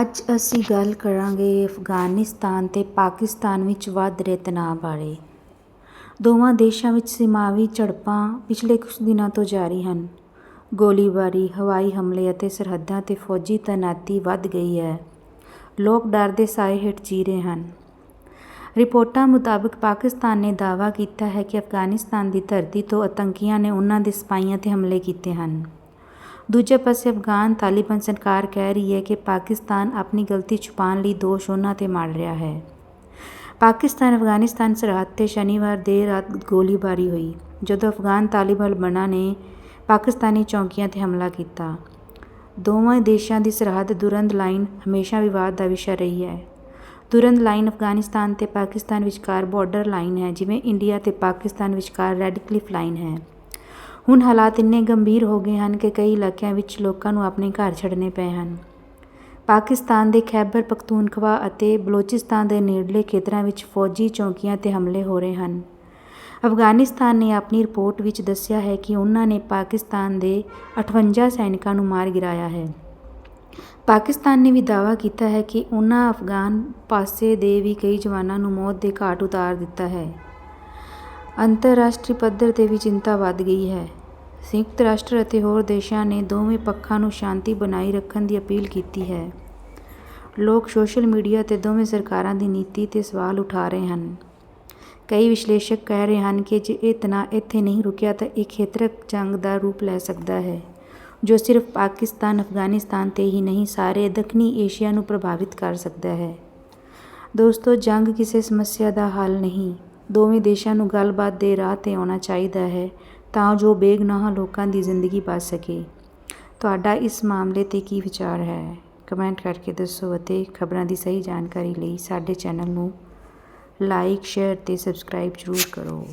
ਅੱਜ ਅਸੀਂ ਗੱਲ ਕਰਾਂਗੇ ਅਫਗਾਨਿਸਤਾਨ ਤੇ ਪਾਕਿਸਤਾਨ ਵਿੱਚ ਵੱਧ ਰਹੇ ਤਣਾਅ ਬਾਰੇ। ਦੋਵਾਂ ਦੇਸ਼ਾਂ ਵਿੱਚ ਸੀਮਾਵੀ ਝੜਪਾਂ ਪਿਛਲੇ ਕੁਝ ਦਿਨਾਂ ਤੋਂ ਜਾਰੀ ਹਨ। ਗੋਲੀਬਾਰੀ, ਹਵਾਈ ਹਮਲੇ ਅਤੇ ਸਰਹੱਦਾਂ 'ਤੇ ਫੌਜੀ ਤੈਨਾਤੀ ਵੱਧ ਗਈ ਹੈ। ਲੋਕ ਡਰ ਦੇ ਸਾਏ ਹੇਠ ਜੀ ਰਹੇ ਹਨ। ਰਿਪੋਰਟਾਂ ਮੁਤਾਬਕ ਪਾਕਿਸਤਾਨ ਨੇ ਦਾਅਵਾ ਕੀਤਾ ਹੈ ਕਿ ਅਫਗਾਨਿਸਤਾਨ ਦੀ ਧਰਤੀ ਤੋਂ ਆਤੰਕੀਆਂ ਨੇ ਉਨ੍ਹਾਂ ਦੇ ਸਿਪਾਹੀਆਂ 'ਤੇ ਹਮਲੇ ਕੀਤੇ ਹਨ। ਦੂਜੇ ਪਾਸੇ ਅਫਗਾਨ ਤਾਲਿਬਾਨ ਸਰਕਾਰ ਕਹਿ ਰਹੀ ਹੈ ਕਿ ਪਾਕਿਸਤਾਨ ਆਪਣੀ ਗਲਤੀ ਛੁਪਾਉਣ ਲਈ ਦੋਸ਼ ਉਨ੍ਹਾਂ 'ਤੇ ਮੜ ਰਿਹਾ ਹੈ। ਪਾਕਿਸਤਾਨ ਅਫਗਾਨਿਸਤਾਨ ਸਰਹੱਦ 'ਤੇ ਸ਼ਨੀਵਾਰ ਦੇਰ ਰਾਤ ਗੋਲੀਬਾਰੀ ਹੋਈ, ਜਦੋਂ ਅਫਗਾਨ ਤਾਲਿਬਾਨ ਬਣਾ ਨੇ ਪਾਕਿਸਤਾਨੀ ਚੌਕੀਆਂ 'ਤੇ ਹਮਲਾ ਕੀਤਾ। ਦੋਵਾਂ ਦੇਸ਼ਾਂ ਦੀ ਸਰਹੱਦ ਦੁਰੰਦ ਲਾਈਨ ਹਮੇਸ਼ਾ ਵਿਵਾਦ ਦਾ ਵਿਸ਼ਾ ਰਹੀ ਹੈ। ਤੁਰੰਤ ਲਾਈਨ ਅਫਗਾਨਿਸਤਾਨ ਤੇ ਪਾਕਿਸਤਾਨ ਵਿਚਕਾਰ ਬਾਰਡਰ ਲਾਈਨ ਹੈ, ਜਿਵੇਂ ਇੰਡੀਆ ਤੇ ਪਾਕਿਸਤਾਨ ਵਿਚਕਾਰ ਰੈੱਡ ਕਲਿਫ ਲਾਈਨ ਹੈ। ਹੁਣ ਹਾਲਾਤ ਇੰਨੇ ਗੰਭੀਰ ਹੋ ਗਏ ਹਨ ਕਿ ਕਈ ਇਲਾਕਿਆਂ ਵਿੱਚ ਲੋਕਾਂ ਨੂੰ ਆਪਣੇ ਘਰ ਛੱਡਣੇ ਪਏ ਹਨ। ਪਾਕਿਸਤਾਨ ਦੇ ਖੈਬਰ, ਪਖਤੂਨਖਵਾ ਅਤੇ ਬਲੋਚਿਸਤਾਨ ਦੇ ਨੇੜਲੇ ਖੇਤਰਾਂ ਵਿੱਚ ਫੌਜੀ ਚੌਕੀਆਂ 'ਤੇ ਹਮਲੇ ਹੋ ਰਹੇ ਹਨ। ਅਫਗਾਨਿਸਤਾਨ ਨੇ ਆਪਣੀ ਰਿਪੋਰਟ ਵਿੱਚ ਦੱਸਿਆ ਹੈ ਕਿ ਉਹਨਾਂ ਨੇ ਪਾਕਿਸਤਾਨ ਦੇ 58 ਸੈਨਿਕਾਂ ਨੂੰ ਮਾਰ ਗਿਰਾਇਆ ਹੈ। ਪਾਕਿਸਤਾਨ ਨੇ ਵੀ ਦਾਅਵਾ ਕੀਤਾ ਹੈ ਕਿ ਉਹਨਾਂ ਅਫਗਾਨ ਪਾਸੇ ਦੇ ਵੀ ਕਈ ਜਵਾਨਾਂ ਨੂੰ ਮੌਤ ਦੇ ਘਾਟ ਉਤਾਰ ਦਿੱਤਾ ਹੈ। ਅੰਤਰਰਾਸ਼ਟਰੀ ਪੱਧਰ 'ਤੇ ਵੀ ਚਿੰਤਾ ਵੱਧ ਗਈ ਹੈ। ਸੰਯੁਕਤ ਰਾਸ਼ਟਰ ਅਤੇ ਹੋਰ ਦੇਸ਼ਾਂ ਨੇ ਦੋਵੇਂ ਪੱਖਾਂ ਨੂੰ ਸ਼ਾਂਤੀ ਬਣਾਈ ਰੱਖਣ ਦੀ ਅਪੀਲ ਕੀਤੀ ਹੈ। ਲੋਕ ਸੋਸ਼ਲ ਮੀਡੀਆ 'ਤੇ ਦੋਵੇਂ ਸਰਕਾਰਾਂ ਦੀ ਨੀਤੀ 'ਤੇ ਸਵਾਲ ਉਠਾ ਰਹੇ ਹਨ। ਕਈ ਵਿਸ਼ਲੇਸ਼ਕ ਕਹਿ ਰਹੇ ਹਨ ਕਿ ਜੇ ਇਹ ਤਣਾਅ ਇੱਥੇ ਨਹੀਂ ਰੁਕਿਆ ਤਾਂ ਇਹ ਖੇਤਰਕ ਜੰਗ ਦਾ ਰੂਪ ਲੈ ਸਕਦਾ ਹੈ, ਜੋ ਸਿਰਫ ਪਾਕਿਸਤਾਨ, ਅਫਗਾਨਿਸਤਾਨ 'ਤੇ ਹੀ ਨਹੀਂ, ਸਾਰੇ ਦੱਖਣੀ ਏਸ਼ੀਆ ਨੂੰ ਪ੍ਰਭਾਵਿਤ ਕਰ ਸਕਦਾ ਹੈ। ਦੋਸਤੋ, ਜੰਗ ਕਿਸੇ ਸਮੱਸਿਆ ਦਾ ਹੱਲ ਨਹੀਂ। ਦੋਵੇਂ ਦੇਸ਼ਾਂ ਨੂੰ ਗੱਲਬਾਤ ਦੇ ਰਾਹ 'ਤੇ ਆਉਣਾ ਚਾਹੀਦਾ ਹੈ ਤਾਂ ਜੋ ਬੇਗਨਾਹ ਲੋਕਾਂ ਦੀ ਜ਼ਿੰਦਗੀ ਬਚ ਸਕੇ। ਤੁਹਾਡਾ ਇਸ ਮਾਮਲੇ 'ਤੇ ਕੀ ਵਿਚਾਰ ਹੈ? ਕਮੈਂਟ ਕਰਕੇ ਦੱਸੋ ਅਤੇ ਖਬਰਾਂ ਦੀ ਸਹੀ ਜਾਣਕਾਰੀ ਲਈ ਸਾਡੇ ਚੈਨਲ ਨੂੰ ਲਾਈਕ, ਸ਼ੇਅਰ ਅਤੇ ਸਬਸਕ੍ਰਾਈਬ ਜ਼ਰੂਰ ਕਰੋ।